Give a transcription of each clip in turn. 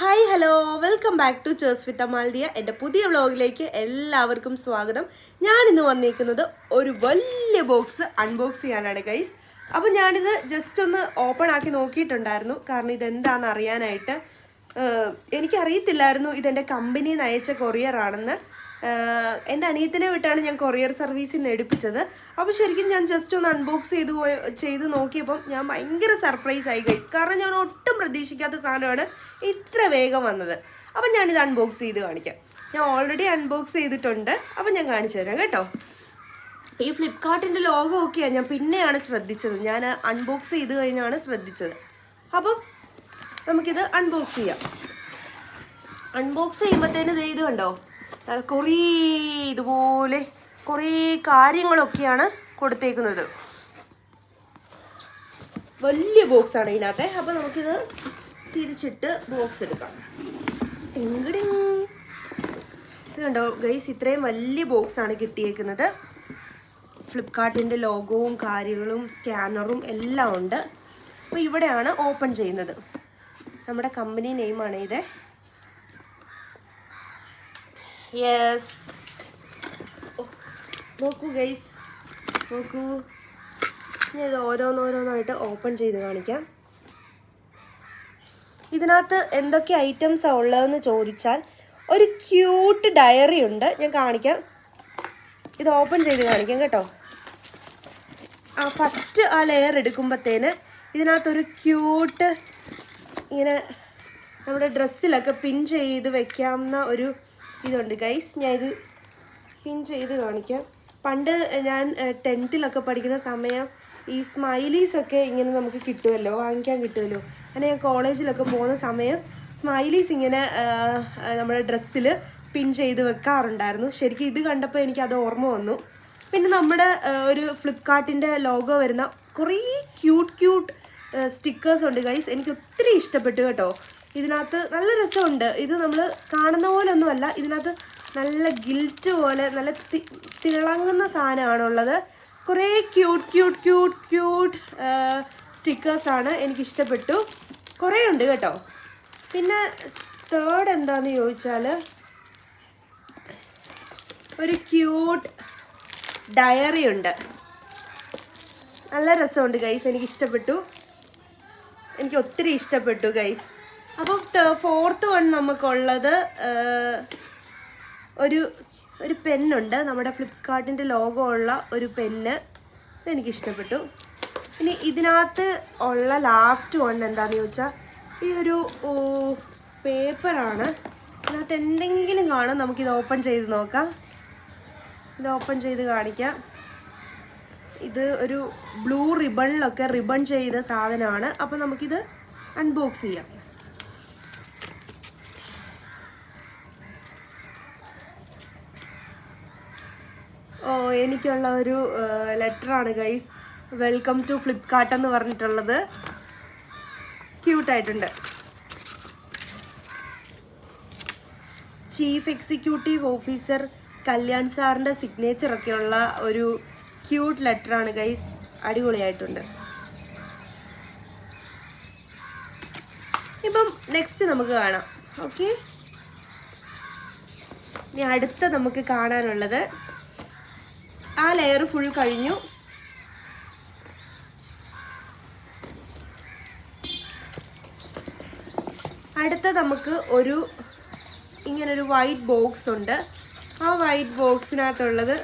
Hi hello. Welcome back to cheers with Amaldiya. എന്റെ പുതിയ വ്ളോഗിലേക്ക് എല്ലാവർക്കും സ്വാഗതം. ഞാൻ ഇന്ന് വന്നിരിക്കുന്നത് ഒരു വലിയ ബോക്സ് അൺബോക്സ് ചെയ്യാനാണ് ഗൈസ് അപ്പോൾ ഞാനിത് ജസ്റ്റ് ഒന്ന് ഓപ്പൺ ആക്കി നോക്കിയിട്ടുണ്ടായിരുന്നു. കാരണം ഇതെന്താണെന്ന് അറിയാനായിട്ട് എനിക്കറിയത്തില്ലായിരുന്നു ഇതെന്റെ കമ്പനിയിൽ നിന്ന് അയച്ച ആഹ് എന്റെ അനിയത്തിനെ വിട്ടാണ് ഞാൻ കൊറിയർ സർവീസിൽ നിന്ന് എടുപ്പിച്ചത്. അപ്പോൾ ശരിക്കും ഞാൻ ജസ്റ്റ് ഒന്ന് അൺബോക്സ് ചെയ്ത് പോയി ചെയ്ത് നോക്കിയപ്പം ഞാൻ ഭയങ്കര സർപ്രൈസ് ആയി ഗൈസ് കാരണം ഞാൻ ഒട്ടും പ്രതീക്ഷിക്കാത്ത സാധനമാണ് ഇത്ര വേഗം വന്നത്. അപ്പം ഞാനിത് അൺബോക്സ് ചെയ്ത് കാണിക്കാം. ഞാൻ ഓൾറെഡി അൺബോക്സ് ചെയ്തിട്ടുണ്ട്. അപ്പം ഞാൻ കാണിച്ചു തരാം കേട്ടോ. ഈ ഫ്ലിപ്കാർട്ടിന്റെ ലോഗോ ഒക്കെയാണ് ഞാൻ പിന്നെയാണ് ശ്രദ്ധിച്ചത്. ഞാൻ അൺബോക്സ് ചെയ്ത് കഴിഞ്ഞാണ് ശ്രദ്ധിച്ചത്. അപ്പം നമുക്കിത് അൺബോക്സ് ചെയ്യാം. അൺബോക്സ് ചെയ്യുമ്പോഴത്തേന് ഇത് കണ്ടോ? കുറേ ഇതുപോലെ കുറേ കാര്യങ്ങളൊക്കെയാണ് കൊടുത്തേക്കുന്നത്. വലിയ ബോക്സാണ് ഇതിനകത്തെ. അപ്പോൾ നമുക്കിത് തിരിച്ചിട്ട് ബോക്സ് എടുക്കാം. ടിങ്കിടിങ്. ഇത് കണ്ടോ ഗൈസ് ഇത്രയും വലിയ ബോക്സാണ് കിട്ടിയേക്കുന്നത്. ഫ്ലിപ്കാർട്ടിന്റെ ലോഗോവും കാര്യങ്ങളും സ്കാനറും എല്ലാം ഉണ്ട്. അപ്പോൾ ഇവിടെയാണ് ഓപ്പൺ ചെയ്യുന്നത്. നമ്മുടെ കമ്പനി നെയിമാണ് ഇത് യെസ് നോക്കൂ ഗൈസ് നോക്കൂ. ഞാൻ ഇത് ഓരോന്നോരോന്നായിട്ട് ഓപ്പൺ ചെയ്ത് കാണിക്കാം. ഇതിനകത്ത് എന്തൊക്കെ ഐറ്റംസാണ് ഉള്ളതെന്ന് ചോദിച്ചാൽ ഒരു ക്യൂട്ട് ഡയറി ഉണ്ട്. ഞാൻ കാണിക്കാം. ഇത് ഓപ്പൺ ചെയ്ത് കാണിക്കാം കേട്ടോ. ആ ഫസ്റ്റ് ആ ലെയർ എടുക്കുമ്പോഴത്തേന് ഇതിനകത്തൊരു ക്യൂട്ട് ഇങ്ങനെ നമ്മുടെ ഡ്രസ്സിലൊക്കെ പിൻ ചെയ്ത് വെക്കാവുന്ന ഒരു ഇതുണ്ട്. ഗൈസ് ഞാൻ ഇത് പിൻ ചെയ്ത് കാണിക്കാം. പണ്ട് ഞാൻ ടെൻത്തിലൊക്കെ പഠിക്കുന്ന സമയം ഈ സ്മൈലീസ് ഒക്കെ ഇങ്ങനെ നമുക്ക് കിട്ടുമല്ലോ വാങ്ങിക്കാൻ കിട്ടുമല്ലോ അങ്ങനെ ഞാൻ കോളേജിലൊക്കെ പോകുന്ന സമയം സ്മൈലീസ് ഇങ്ങനെ നമ്മുടെ ഡ്രസ്സിൽ പിൻ ചെയ്ത് വെക്കാറുണ്ടായിരുന്നു. ശരിക്കും ഇത് കണ്ടപ്പോൾ എനിക്ക് അത് ഓർമ്മ വന്നു. പിന്നെ നമ്മുടെ ഒരു ഫ്ലിപ്കാർട്ടിന്റെ ലോഗോ വരുന്ന കുറേ ക്യൂട്ട് ക്യൂട്ട് സ്റ്റിക്കേഴ്സ് ഉണ്ട് ഗൈസ് എനിക്ക് ഒത്തിരി ഇഷ്ടപ്പെട്ടു കേട്ടോ. ഇതിനകത്ത് നല്ല രസമുണ്ട്. ഇത് നമ്മൾ കാണുന്ന പോലെ ഒന്നുമല്ല ഇതിനകത്ത് നല്ല ഗിൽറ്റ് പോലെ നല്ല തിളങ്ങുന്ന സാധനമാണുള്ളത്. കുറേ ക്യൂട്ട് ക്യൂട്ട് ക്യൂട്ട് ക്യൂട്ട് സ്റ്റിക്കേഴ്സാണ് എനിക്കിഷ്ടപ്പെട്ടു. കുറേ ഉണ്ട് കേട്ടോ. പിന്നെ തേർഡ് എന്താണെന്ന് ചോദിച്ചാൽ ഒരു ക്യൂട്ട് ഡയറി ഉണ്ട്. നല്ല രസമുണ്ട് ഗൈസ് എനിക്ക് ഇഷ്ടപ്പെട്ടു എനിക്ക് ഒത്തിരി ഇഷ്ടപ്പെട്ടു ഗൈസ് അപ്പം ഫോർത്ത് വൺ നമുക്കുള്ളത് ഒരു ഒരു പെന്നുണ്ട് നമ്മുടെ ഫ്ലിപ്കാർട്ടിന്റെ ലോഗോ ഉള്ള ഒരു പെന്ന് എനിക്ക് ഇഷ്ടപ്പെട്ടു ഇനി ഇതിനകത്ത് ഉള്ള ലാസ്റ്റ് വൺ എന്താണെന്ന് ചോദിച്ചാൽ ഈ ഒരു പേപ്പറാണ്. ഇതിനകത്ത് എന്തെങ്കിലും കാണും. നമുക്കിത് ഓപ്പൺ ചെയ്ത് നോക്കാം. ഇത് ഓപ്പൺ ചെയ്ത് കാണിക്കാം. ഇത് ഒരു ബ്ലൂ റിബണിലൊക്കെ റിബൺ ചെയ്ത സാധനമാണ്. അപ്പോൾ നമുക്കിത് അൺബോക്സ് ചെയ്യാം. എനിക്കുള്ള ഒരു ലെറ്ററാണ് ഗൈസ്. വെൽക്കം ടു ഫ്ലിപ്കാർട്ട് എന്ന് പറഞ്ഞിട്ടുള്ളത്. ക്യൂട്ടായിട്ടുണ്ട്. ചീഫ് എക്സിക്യൂട്ടീവ് ഓഫീസർ കല്യാൺ സാറിന്റെ സിഗ്നേച്ചറൊക്കെയുള്ള ഒരു ക്യൂട്ട് ലെറ്ററാണ് ഗൈസ്. അടിപൊളിയായിട്ടുണ്ട്. ഇപ്പം നെക്സ്റ്റ് നമുക്ക് കാണാം. ഓക്കെ? ഇനി അടുത്ത നമുക്ക് കാണാനുള്ളത് ആ ലെയർ ഫുൾ കഴിഞ്ഞു. അടുത്ത നമുക്ക് ഒരു ഇങ്ങനൊരു വൈറ്റ് ബോക്സ് ഉണ്ട്. ആ വൈറ്റ് ബോക്സിനകത്തുള്ളത്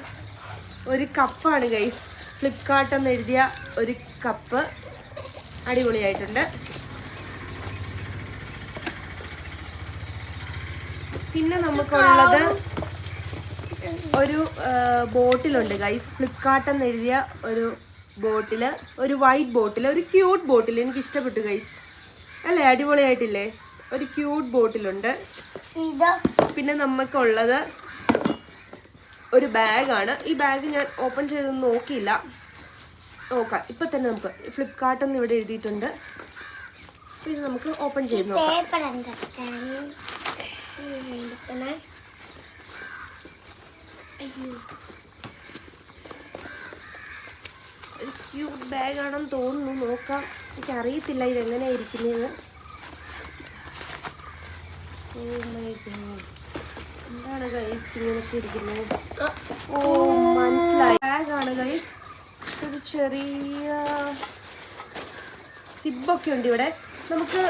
ഒരു കപ്പാണ് ഗൈസ് ഫ്ലിപ്കാർട്ട് എന്ന് എഴുതിയ ഒരു കപ്പ് അടിപൊളിയായിട്ടുണ്ട്. പിന്നെ നമുക്കുള്ളത് ഒരു ബോട്ടിലുണ്ട്. ഗൈസ് ഫ്ലിപ്കാർട്ട് എന്ന് എഴുതിയ ഒരു ബോട്ടിൽ ഒരു വൈറ്റ് ബോട്ടിൽ ഒരു ക്യൂട്ട് ബോട്ടിൽ എനിക്ക് ഇഷ്ടപ്പെട്ടു ഗൈസ്. അല്ലേ? അടിപൊളിയായിട്ടില്ലേ? ഒരു ക്യൂട്ട് ബോട്ടിലുണ്ട്. പിന്നെ നമുക്കുള്ളത് ഒരു ബാഗാണ്. ഈ ബാഗ് ഞാൻ ഓപ്പൺ ചെയ്തൊന്നും നോക്കിയില്ല. നോക്കാം. ഇപ്പം തന്നെ നമുക്ക് ഫ്ലിപ്കാർട്ട് എന്ന് ഇവിടെ എഴുതിയിട്ടുണ്ട്. ഇത് നമുക്ക് ഓപ്പൺ ചെയ്ത് നോക്കാം. ഒരു ക്യൂട്ട് ബാഗാണെന്ന് തോന്നുന്നു. നോക്കാം. എനിക്കറിയത്തില്ല ഇതെങ്ങനെയാണ് God. എന്താണ് ഗൈസ് ഇങ്ങനെയൊക്കെ ഇരിക്കുന്നത്? ഓ മനസ്സിലായി. ബാഗാണ് ഗൈസ് ഒരു ചെറിയ സിബൊക്കെ ഉണ്ട് ഇവിടെ. നമുക്ക്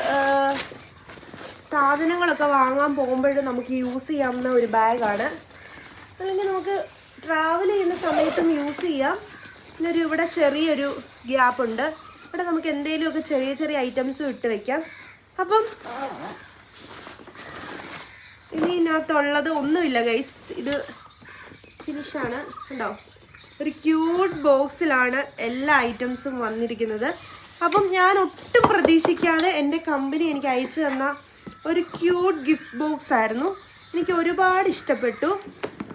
സാധനങ്ങളൊക്കെ വാങ്ങാൻ പോകുമ്പോഴും നമുക്ക് യൂസ് ചെയ്യാവുന്ന ഒരു ബാഗാണ്. അല്ലെങ്കിൽ നമുക്ക് ട്രാവൽ ചെയ്യുന്ന സമയത്തും യൂസ് ചെയ്യാം. പിന്നൊരു ഇവിടെ ചെറിയൊരു ഗ്യാപ്പ് ഉണ്ട്. ഇവിടെ നമുക്ക് എന്തെങ്കിലുമൊക്കെ ചെറിയ ചെറിയ ഐറ്റംസ് ഇട്ട് വെക്കാം. അപ്പം ഇനി ഇതിനകത്തുള്ളത് ഒന്നുമില്ല ഗൈസ് ഇത് ഫിനിഷാണ് ഉണ്ടോ ഒരു ക്യൂട്ട് ബോക്സിലാണ് എല്ലാ ഐറ്റംസും വന്നിരിക്കുന്നത്. അപ്പം ഞാൻ ഒട്ടും പ്രതീക്ഷിക്കാതെ എന്റെ കമ്പനി എനിക്ക് അയച്ചു തന്ന ഒരു ക്യൂട്ട് ഗിഫ്റ്റ് ബോക്സ് ആയിരുന്നു. എനിക്ക് ഒരുപാട് ഇഷ്ടപ്പെട്ടു.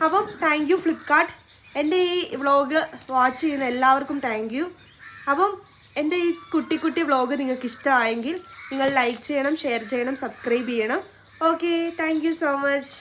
അപ്പം താങ്ക് യു ഫ്ലിപ്കാർട്ട് എന്റെ ഈ വ്ളോഗ് വാച്ച് ചെയ്യുന്ന എല്ലാവർക്കും താങ്ക് യു അപ്പം എന്റെ ഈ കുട്ടി കുട്ടി വ്ളോഗ് നിങ്ങൾക്ക് ഇഷ്ടമായെങ്കിൽ നിങ്ങൾ ലൈക്ക് ചെയ്യണം ഷെയർ ചെയ്യണം സബ്സ്ക്രൈബ് ചെയ്യണം. Okay thank so much